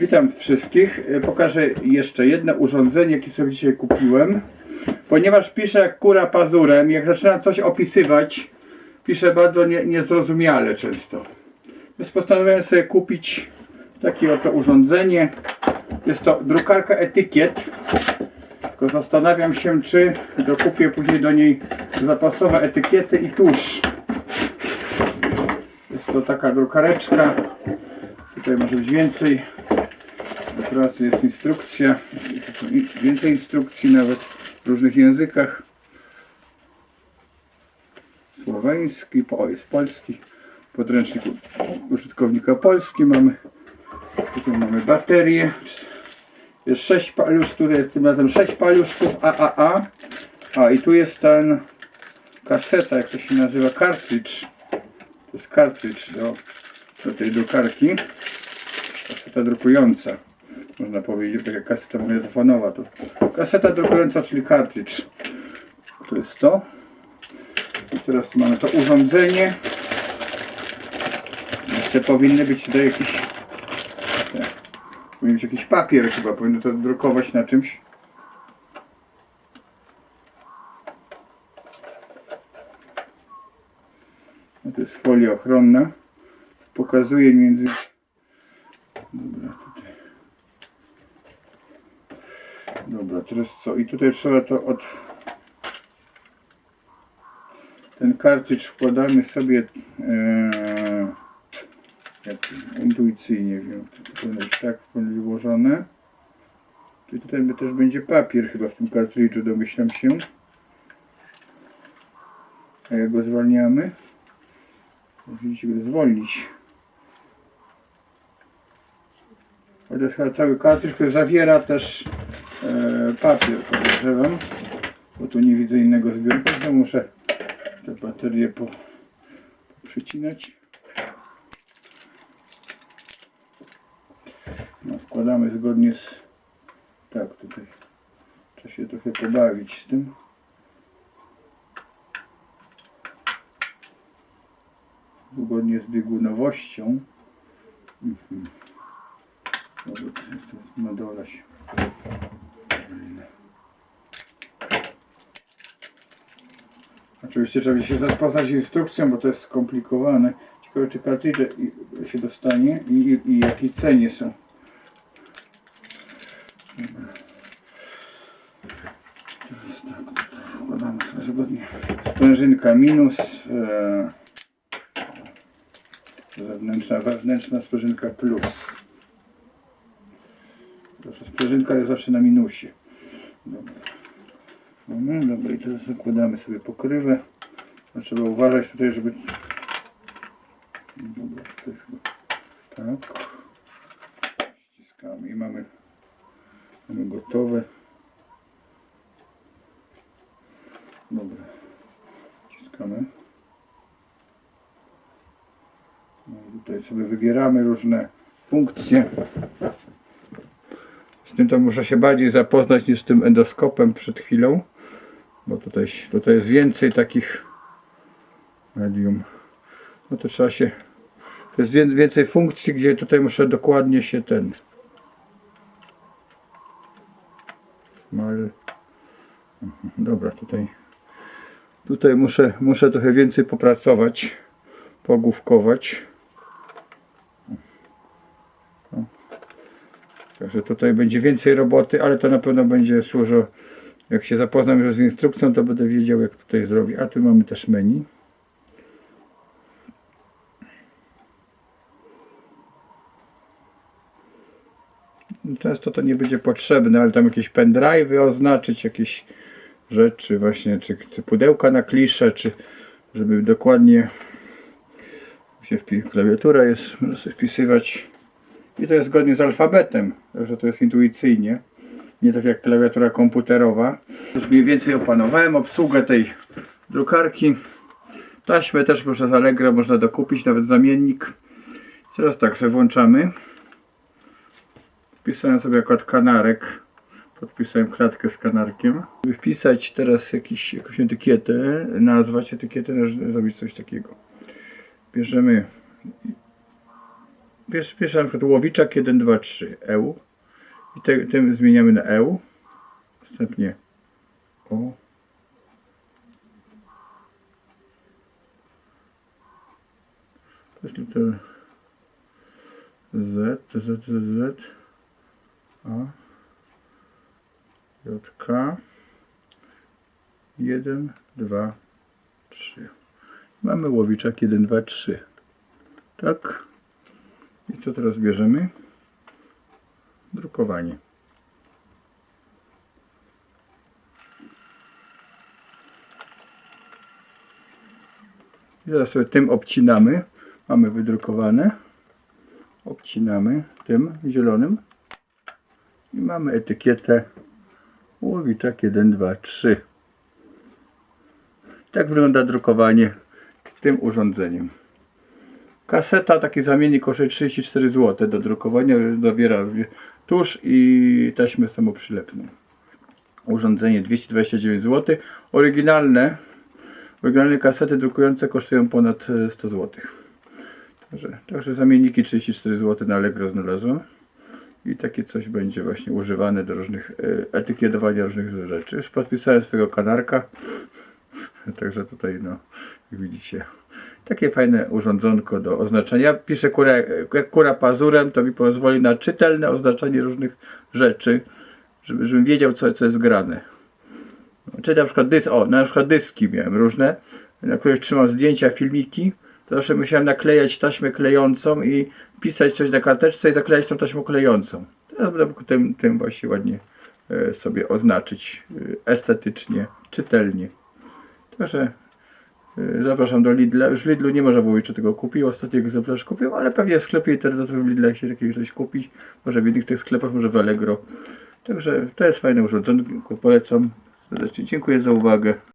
Witam wszystkich. E, Pokażę jeszcze jedno urządzenie, jakie sobie dzisiaj kupiłem. Ponieważ piszę jak kura pazurem, jak zaczynam coś opisywać, piszę bardzo nie, niezrozumiale często. Więc postanowiłem sobie kupić takie oto urządzenie. Jest to drukarka etykiet. Tylko zastanawiam się, czy dokupię później do niej zapasowe etykiety i tusz. Jest to taka drukareczka. Tutaj może być więcej. Do pracy jest instrukcja. Więcej instrukcji nawet w różnych językach. Słoweński, o jest polski. Podręcznik użytkownika polski mamy. Tutaj mamy baterię. Jest 6 paluszków, tutaj tym razem 6 paluszków AAA. A i tu jest ten kaseta, jak to się nazywa, cartridge. To jest cartridge do, do tej drukarki. Kaseta drukująca. Można powiedzieć, tak jak kaseta magnetofonowa. To kaseta drukująca, czyli cartridge. To jest to. I teraz tu mamy to urządzenie. Jeszcze powinny być tutaj jakieś. te, Powinien być jakiś papier chyba, powinno to drukować na czymś. No to jest folia ochronna. Pokazuje między. Dobra, tutaj. Dobra, teraz co? I tutaj trzeba to od. Ten kartridż wkładamy sobie e, intuicyjnie wiem. To powinno tak ułożone. I tutaj też będzie papier chyba w tym kartridżu, domyślam się. A jak go zwalniamy? Widzicie, go zwolnić. Chociaż cały kartridż który zawiera też papier, podejrzewam. Bo tu nie widzę innego zbiornika, to muszę te baterie po, przycinać. No, wkładamy zgodnie z... Tak, tutaj trzeba się trochę pobawić z tym. Zgodnie z biegunowością. Mhm. Dobra, to jest Oczywiście trzeba się zapoznać z instrukcją, bo to jest skomplikowane. Ciekawe czy kartridże się dostanie i, i, i jakiej cenie są. Teraz tak, wkładamy sobie zgodnie. Sprężynka minus. E, zewnętrzna, wewnętrzna sprężynka plus. Proszę, sprężynka jest zawsze na minusie. Dobra. Mamy, dobra i teraz zakładamy sobie pokrywę. No, trzeba uważać tutaj, żeby... Dobra, tutaj chyba... Tak. Ściskamy i mamy, mamy gotowe. Dobra. Ściskamy. No i tutaj sobie wybieramy różne funkcje. Z tym to muszę się bardziej zapoznać niż z tym endoskopem przed chwilą. Bo tutaj, tutaj jest więcej takich medium. No to trzeba się. To jest wię- więcej funkcji, gdzie tutaj muszę dokładnie się ten. Mal. Dobra, tutaj. Tutaj muszę, muszę trochę więcej popracować, pogłówkować. Także tutaj będzie więcej roboty, ale to na pewno będzie służyło. Jak się zapoznam już z instrukcją, to będę wiedział jak tutaj zrobić. A tu mamy też menu. Często to nie będzie potrzebne, ale tam jakieś pendrive'y oznaczyć, jakieś rzeczy właśnie, czy, czy pudełka na klisze, czy żeby dokładnie się klawiatura jest, można sobie wpisywać i to jest zgodnie z alfabetem, także to jest intuicyjnie, nie tak jak klawiatura komputerowa. Już mniej więcej opanowałem obsługę tej drukarki. Taśmę też przez Allegro można dokupić, nawet zamiennik. Teraz tak sobie włączamy. Wpisałem sobie kod kanarek. Podpisałem klatkę z kanarkiem. Żeby wpisać teraz jakiś, jakąś etykietę, nazwać etykietę, zrobić coś takiego. Bierzemy Pierwszy, pierwszy na przykład łowiczak 1, 2, 3 EU. I te, tym zmieniamy na EU. Następnie O. To jest Z, Z, Z, Z, A, J, K. 1, 2, 3. Mamy łowiczak 1, 2, 3. Tak. I co teraz bierzemy? Drukowanie. I teraz sobie tym obcinamy. Mamy wydrukowane. Obcinamy tym zielonym. I mamy etykietę łowiczak 1, 2, 3. Tak wygląda drukowanie tym urządzeniem. Kaseta, taki zamiennik kosztuje 34 zł do drukowania, zawiera tusz i taśmę samoprzylepną. Urządzenie 229 zł. Oryginalne, oryginalne kasety drukujące kosztują ponad e, 100 zł. Także, także zamienniki 34 zł na Allegro znalazłem. I takie coś będzie właśnie używane do różnych e, etykietowania różnych rzeczy. Już podpisałem swojego kanarka. Także tutaj, no, jak widzicie, takie fajne urządzonko do oznaczania. Ja piszę kurę, jak kura pazurem, to mi pozwoli na czytelne oznaczanie różnych rzeczy, żeby, żebym wiedział, co, co jest grane. Czy na przykład dys, o, na przykład dyski miałem różne, na których trzymam zdjęcia, filmiki. To zawsze musiałem naklejać taśmę klejącą i pisać coś na karteczce i zaklejać tą taśmą klejącą. Teraz będę tym, tym właśnie ładnie e, sobie oznaczyć e, estetycznie, czytelnie. Także zapraszam do Lidla. Już Lidlu nie można było jeszcze tego kupić. Ostatni egzemplarz kupił, ale pewnie w sklepie internetowym Lidla się takiego coś kupić. Może w innych tych sklepach, może w Allegro. Także to jest fajne urządzenie. Polecam. Dziękuję za uwagę.